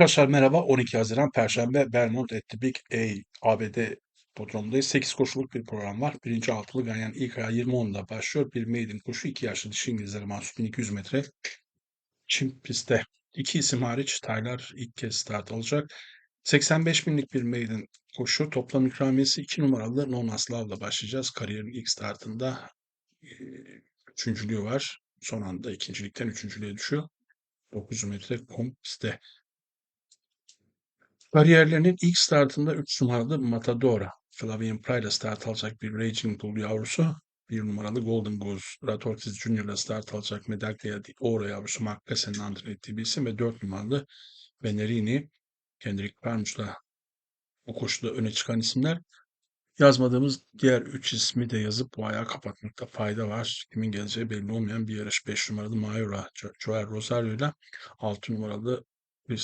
Arkadaşlar merhaba. 12 Haziran Perşembe Belmont at Big A ABD Podrom'dayız. 8 koşuluk bir program var. Birinci altılı Ganyan ilk ayağı 20.10'da başlıyor. Bir maiden koşu 2 yaşlı dişi İngilizlere mahsus 1200 metre. Çim pistte. İki isim hariç Taylar ilk kez start alacak. 85 binlik bir maiden koşu. Toplam ikramiyesi 2 numaralı Non Aslav'la başlayacağız. Kariyerin ilk startında üçüncülüğü var. Son anda ikincilikten üçüncülüğe düşüyor. 900 metre kom pistte. Kariyerlerinin ilk startında 3 numaralı Matadora, Flavien Pryde'la start alacak bir Raging Bull yavrusu. 1 numaralı Golden Goose, Brad Ortiz Jr.'la start alacak Medaglia Oro yavrusu Mark Gassen'in antrenör ettiği bir isim ve 4 numaralı Venerini, Kendrick Permus'la bu koşuda öne çıkan isimler. Yazmadığımız diğer 3 ismi de yazıp bu ayağı kapatmakta fayda var. Kimin geleceği belli olmayan bir yarış. 5 numaralı Mayura, Jo- Joel Rosario ile 6 numaralı bir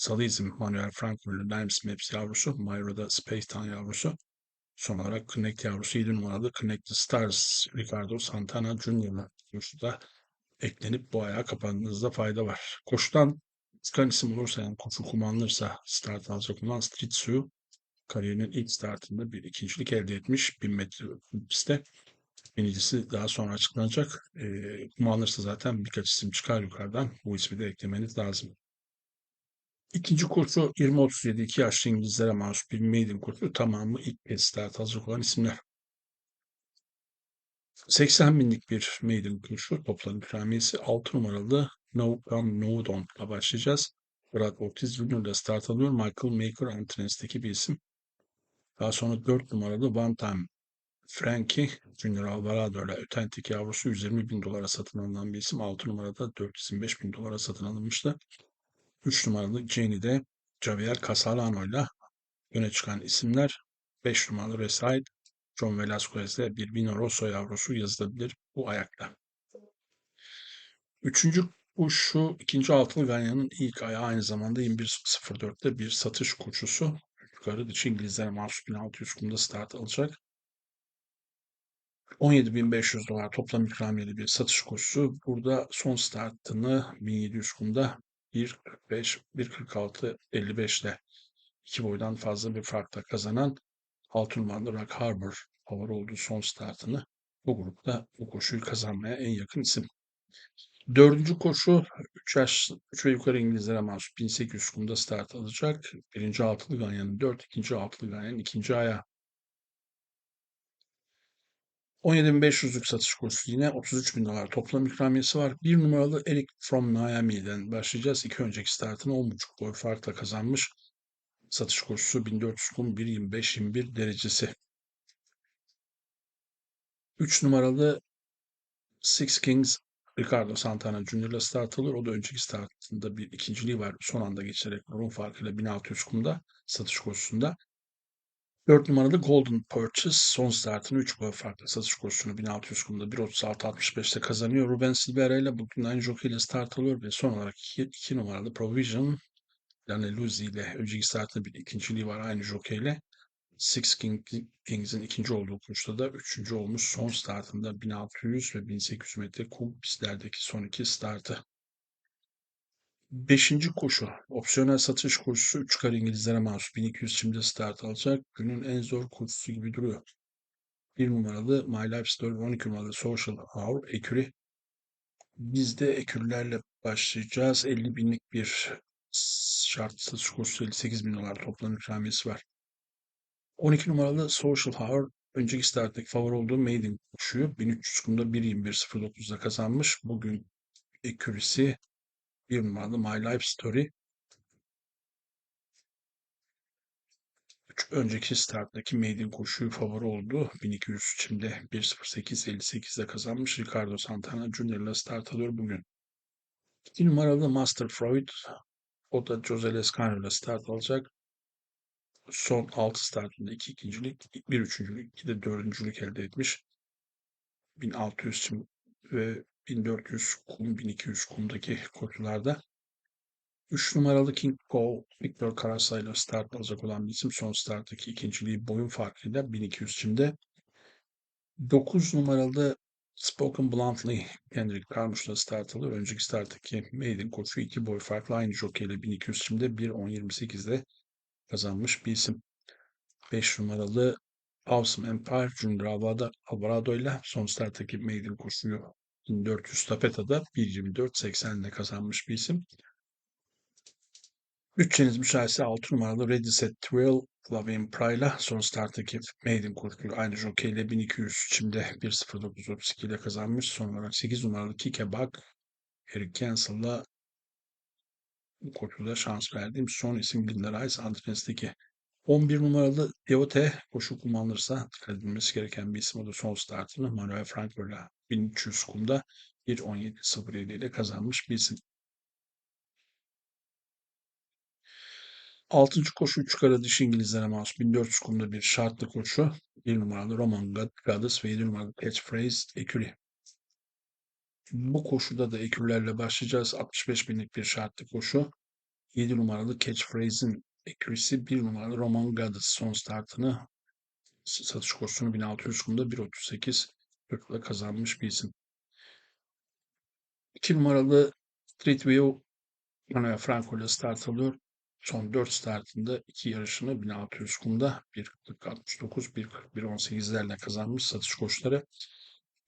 Salizm, Manuel Franco'nun Limes Maps yavrusu, Myro'da Space Town yavrusu. Son olarak Connect yavrusu 7 numaralı Connect the Stars Ricardo Santana Jr.'la yavrusu da eklenip bu ayağı kapandığınızda fayda var. Koşudan çıkan isim olursa yani koşu kullanılırsa start alacak olan Street Su kariyerinin ilk startında bir ikincilik elde etmiş 1000 metre pistte. Birincisi daha sonra açıklanacak. E, kullanılırsa zaten birkaç isim çıkar yukarıdan. Bu ismi de eklemeniz lazım. İkinci koşu 20-37 2 yaşlı İngilizlere mahsus bir maiden koşu. Tamamı ilk kez alacak olan isimler. 80 binlik bir maiden koşu. Toplam ikramiyesi 6 numaralı No Come No Don't'la başlayacağız. Brad Ortiz ile start alıyor. Michael Maker antrenisteki bir isim. Daha sonra 4 numaralı One Time Frankie Junior Alvarado ile Ötentik yavrusu 120 bin dolara satın alınan bir isim. 6 numarada 425 bin dolara satın alınmıştı. 3 numaralı Jenny de Javier Casalano ile öne çıkan isimler 5 numaralı Reside, John Velasquez'de bir Vino Rosso yavrusu yazılabilir bu ayakta. Üçüncü koşu ikinci altılı Ganya'nın ilk ayağı aynı zamanda 21.04'te bir satış koşusu. Yukarı dışı İngilizlere mahsus 1600 kumda start alacak. 17.500 dolar toplam ikramiyeli bir satış koşusu. Burada son startını 1700 kumda 1.45, 1.46, 55 ile iki boydan fazla bir farkla kazanan 6 numaralı Rock Harbor favor olduğu son startını bu grupta bu koşuyu kazanmaya en yakın isim. Dördüncü koşu 3 yaş 3 ve yukarı İngilizlere mahsus 1800 kumda start alacak. Birinci altılı Ganyan'ın 4, ikinci altılı Ganyan'ın ikinci ayağı. 17.500'lük satış koşusu yine 33 bin dolar toplam ikramiyesi var. Bir numaralı Eric from Miami'den başlayacağız. İki önceki startını 10.5 boy farkla kazanmış. Satış koşusu 1400 kum 1.25-21 derecesi. 3 numaralı Six Kings Ricardo Santana ile start alıyor. O da önceki startında bir ikinciliği var. Son anda geçerek Ron farkıyla 1600 kumda satış koşusunda. 4 numaralı Golden Purchase son startını 3 boy farklı satış koşusunu 1600 kumda 1.36.65'te kazanıyor. Ruben Silvera ile bugün aynı jockey ile start alıyor ve son olarak 2 numaralı Provision Laneluzzi ile önceki startında bir ikinciliği var aynı jockey ile. Six King, Kings'in ikinci olduğu koşuda da üçüncü olmuş. Son startında 1600 ve 1800 metre kum pistlerdeki son iki startı. Beşinci koşu. Opsiyonel satış koşusu 3 kare İngilizlere mahsus 1200 şimdi start alacak. Günün en zor koşusu gibi duruyor. Bir numaralı My Life Story, 12 numaralı Social Hour, Eküri. Biz de ekürlerle başlayacağız. 50 binlik bir şart satış koşusu 58 bin dolar toplam ikramiyesi var. 12 numaralı Social Hour önceki starttaki favori olduğu Maiden koşuyor. 1300 kumda 1.21.09'da kazanmış. Bugün ekürisi bir numaralı My Life Story. Üç önceki starttaki Maiden koşuyu favori oldu. 1200 şimdi 1.08.58'de kazanmış. Ricardo Santana Jr. ile start alıyor bugün. 2 numaralı Master Freud. O da Jose Lescano ile start alacak. Son 6 startında 2 ikincilik, 1 üçüncülük, 2 de dördüncülük elde etmiş. 1600 çim ve 1400 kum, 1200 kumdaki koşularda. 3 numaralı King Cole, Victor Carasa ile start alacak olan bir isim. Son starttaki ikinciliği boyun farkıyla 1200 çimde. 9 numaralı Spoken Bluntly Kendrick Carmouche'la start alıyor. Önceki starttaki Maiden koçu iki boy farklı aynı jokeyle 1200 şimdi 1.10.28'de kazanmış bir isim. 5 numaralı Awesome Empire Alvarado, Alvarado ile son starttaki Maiden koşuyu 1400 tapeta'da 1.24.80 ile kazanmış bir isim. Bütçeniz müsaitse 6 numaralı Ready Set Thrill Flavien Pryla son starttaki Maiden koşuyu aynı jockey ile 1200 şimdi 1.09.32 ile kazanmış. Son olarak 8 numaralı Kike Bak Eric Cancel'la koşuda şans verdiğim son isim Linda Rice Antrenes'teki 11 numaralı Deote koşu kullanılırsa dikkat edilmesi gereken bir isim o da son startını Manuel Franco'yla 1300 kumda 1.17.07 ile kazanmış bir isim. Altıncı koşu 3 kara dişi İngilizlere mahsus 1400 kumda bir şartlı koşu. 1 numaralı Roman Goddess ve 7 numaralı Catchphrase Eküri. Bu koşuda da ekürlerle başlayacağız. 65 binlik bir şartlı koşu. 7 numaralı Catchphrase'in ekürisi 1 numaralı Roman Goddess son startını satış koşusunu 1600 kumda 1.38 ile kazanmış bir isim. 2 numaralı Street View Manuel Franco ile start alıyor. Son 4 startında 2 yarışını 1600 kumda 1.40.69, 1.41.18'lerle kazanmış satış koşuları.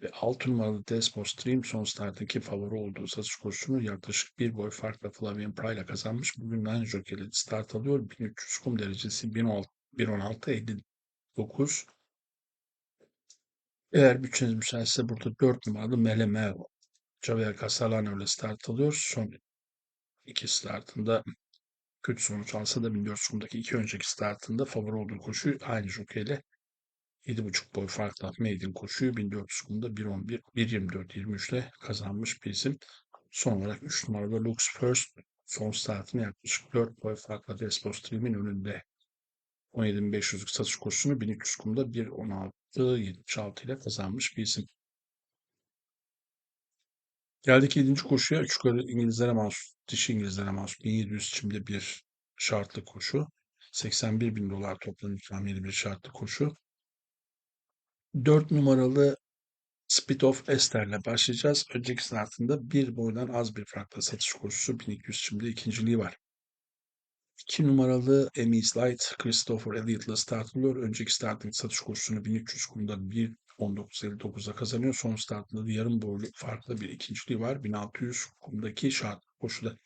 Ve 6 numaralı Despot Stream son starttaki favori olduğu satış koşusunu yaklaşık bir boy farkla Flavien Pry ile kazanmış. Bugün aynı jokeyle start alıyor. 1300 kum derecesi 1.16.59. Eğer bütçeniz müsaitse burada 4 numaralı Meleme Javier Castellano ile start alıyor. Son iki startında kötü sonuç alsa da 1400 kumdaki iki önceki startında favori olduğu koşu aynı jokeyle 7,5 boy farkla Maiden koşuyu 1400 kumda 1.11, 1.24-23 ile kazanmış bir isim. Son olarak 3 numaralı Lux First son startını yaklaşık 4 boy farkla Despot Stream'in önünde 17.500'lük satış koşusunu 1300 kumda 1.16-76 ile kazanmış bir isim. Geldik 7. koşuya. Üç yukarı İngilizlere mahsus, dişi İngilizlere mahsus 1700 çimde bir şartlı koşu. 81 bin dolar toplam ikramiyeli bir şartlı koşu. 4 numaralı Speed of Esther'le başlayacağız. Önceki startında bir boydan az bir farkla satış koşusu 1200 şimdi ikinciliği var. 2 numaralı Emmy's Light Christopher Elliott'la start alıyor. Önceki startındaki satış koşusunu 1300 kumda 1.19.59'da kazanıyor. Son startında da yarım boylu farklı bir ikinciliği var. 1600 kumdaki şart koşuda.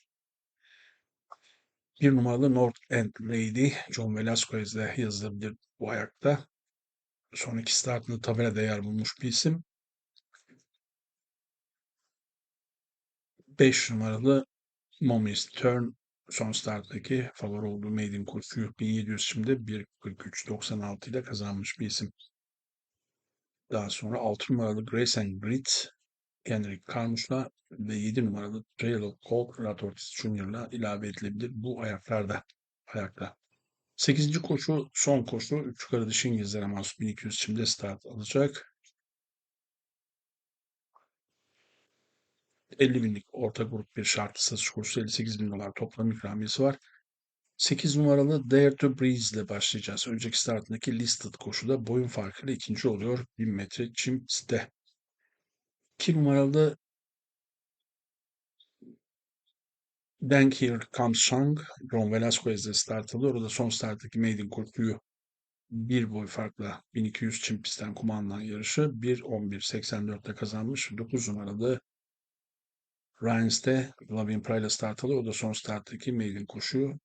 Bir numaralı North End Lady John Velasquez'le yazılabilir bu ayakta. Son iki startında tabelada yer bulmuş bir isim. 5 numaralı Mommy's Turn son starttaki favori olduğu Maiden koşuyu 1700 şimdi 1.43.96 ile kazanmış bir isim. Daha sonra 6 numaralı Grace and Grit Henrik Carmouche'la ve 7 numaralı Trail of Cold Rat Ortiz Jr.'la ilave edilebilir bu ayaklarda. Ayakta. 8. koşu son koşu. 3 yukarı dışı İngilizlere mahsus 1200 şimdi start alacak. 50 binlik orta grup bir şartlı satış koşusu 58 bin dolar toplam ikramiyesi var. 8 numaralı Dare to Breeze ile başlayacağız. Önceki startındaki listed koşuda boyun farkıyla ikinci oluyor. 1000 metre çim site. 2 numaralı Then Here Comes Shang, Ron Velasquez ile start alıyor. O da son starttaki Maiden koşuyu bir boy farkla 1200 çim pistten kumandan yarışı 1.11.84'te kazanmış. 9 numaralı Ryans'te Lavin Pryla start alıyor. O da son starttaki Maiden koşuyu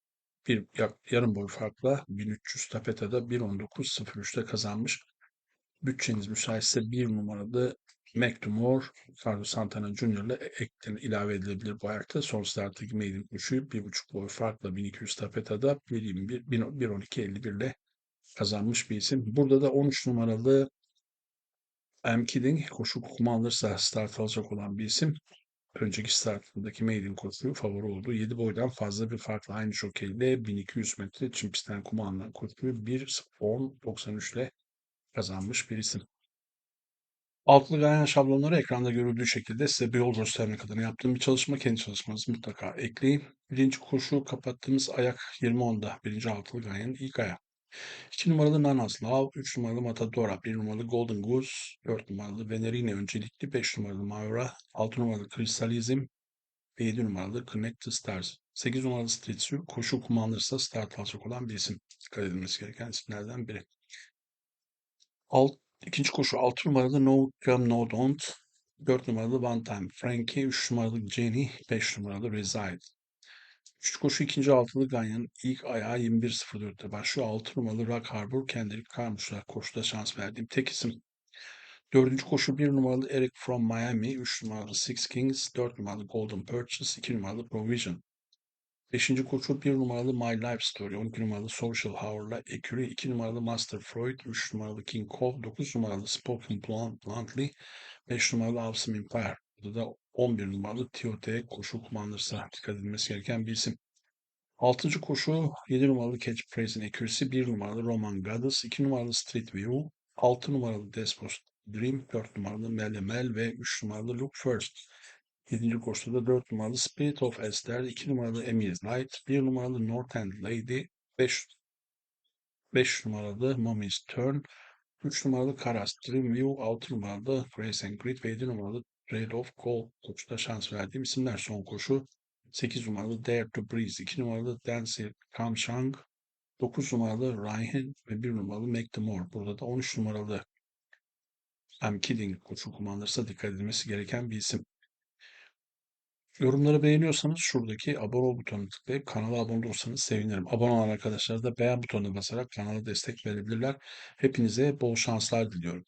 bir yarım boy farkla 1300 tapeta'da 1.19.03'te kazanmış. Bütçeniz müsaitse bir numaralı McDumore, Carlos Santana Jr. ile ekten ilave edilebilir bu ayakta. Son starttaki Maiden koşuyu 1.5 boy farkla 1200 tapeta'da 1.21, 1.12.51 ile kazanmış bir isim. Burada da 13 numaralı M. Kidding koşu kumu alırsa start alacak olan bir isim. Önceki startındaki Maiden koşuyu favori oldu. 7 boydan fazla bir farkla aynı jokeyle 1200 metre çim pistten kumu alınan koşuyu 1.10.93 ile kazanmış bir isim. Altlı ganyan şablonları ekranda görüldüğü şekilde size bir yol göstermek adına yaptığım bir çalışma. Kendi çalışmanızı mutlaka ekleyin. Birinci koşu kapattığımız ayak 20.10'da. Birinci altılı ganyanın ilk ayağı. 2 numaralı Nanas Love, 3 numaralı Matadora, 1 numaralı Golden Goose, 4 numaralı Venerine öncelikli, 5 numaralı Maura, 6 numaralı Crystalism ve 7 numaralı Connect Stars. 8 numaralı Street Su, koşu kullanılırsa start alacak olan bir isim. Dikkat edilmesi gereken isimlerden biri. Alt, ikinci koşu 6 numaralı No Come No Don't, 4 numaralı One Time Frankie, 3 numaralı Jenny, 5 numaralı Reside. Üçüncü koşu ikinci altılı Ganyan ilk ayağı 21.04'te başlıyor. 6 numaralı Rock Harbor Kendrick Carmouche'la koşuda şans verdiğim tek isim. Dördüncü koşu bir numaralı Eric from Miami, 3 numaralı Six Kings, 4 numaralı Golden Purchase, 2 numaralı Provision. Beşinci koşu bir numaralı My Life Story, 12 numaralı Social Hour'la Eküri, 2 numaralı Master Freud, 3 numaralı King Cole, 9 numaralı Spoken Blunt, Bluntly, 5 numaralı Awesome Empire. Burada da 11 numaralı TOT koşu kullanırsa dikkat edilmesi gereken bir isim. Altıncı koşu 7 numaralı Catchphrase'in Accuracy, 1 numaralı Roman Goddess, 2 numaralı Street View, 6 numaralı Despot Dream, 4 numaralı Melemel ve 3 numaralı Look First. 7. koşuda da 4 numaralı Spirit of Esther, 2 numaralı Emmy's Light, 1 numaralı North End Lady, 5 5 numaralı Mommy's Turn, 3 numaralı Karas Dreamview, 6 numaralı Grace and Grit ve 7 numaralı Of Gold koşuda şans verdiğim isimler. Son koşu 8 numaralı Dare to Breeze, 2 numaralı Dancer Kamshang, 9 numaralı Ryan ve 1 numaralı Make the More. Burada da 13 numaralı I'm Kidding koşu kullanılırsa dikkat edilmesi gereken bir isim. Yorumları beğeniyorsanız şuradaki abone ol butonuna tıklayıp kanala abone olursanız sevinirim. Abone olan arkadaşlar da beğen butonuna basarak kanala destek verebilirler. Hepinize bol şanslar diliyorum.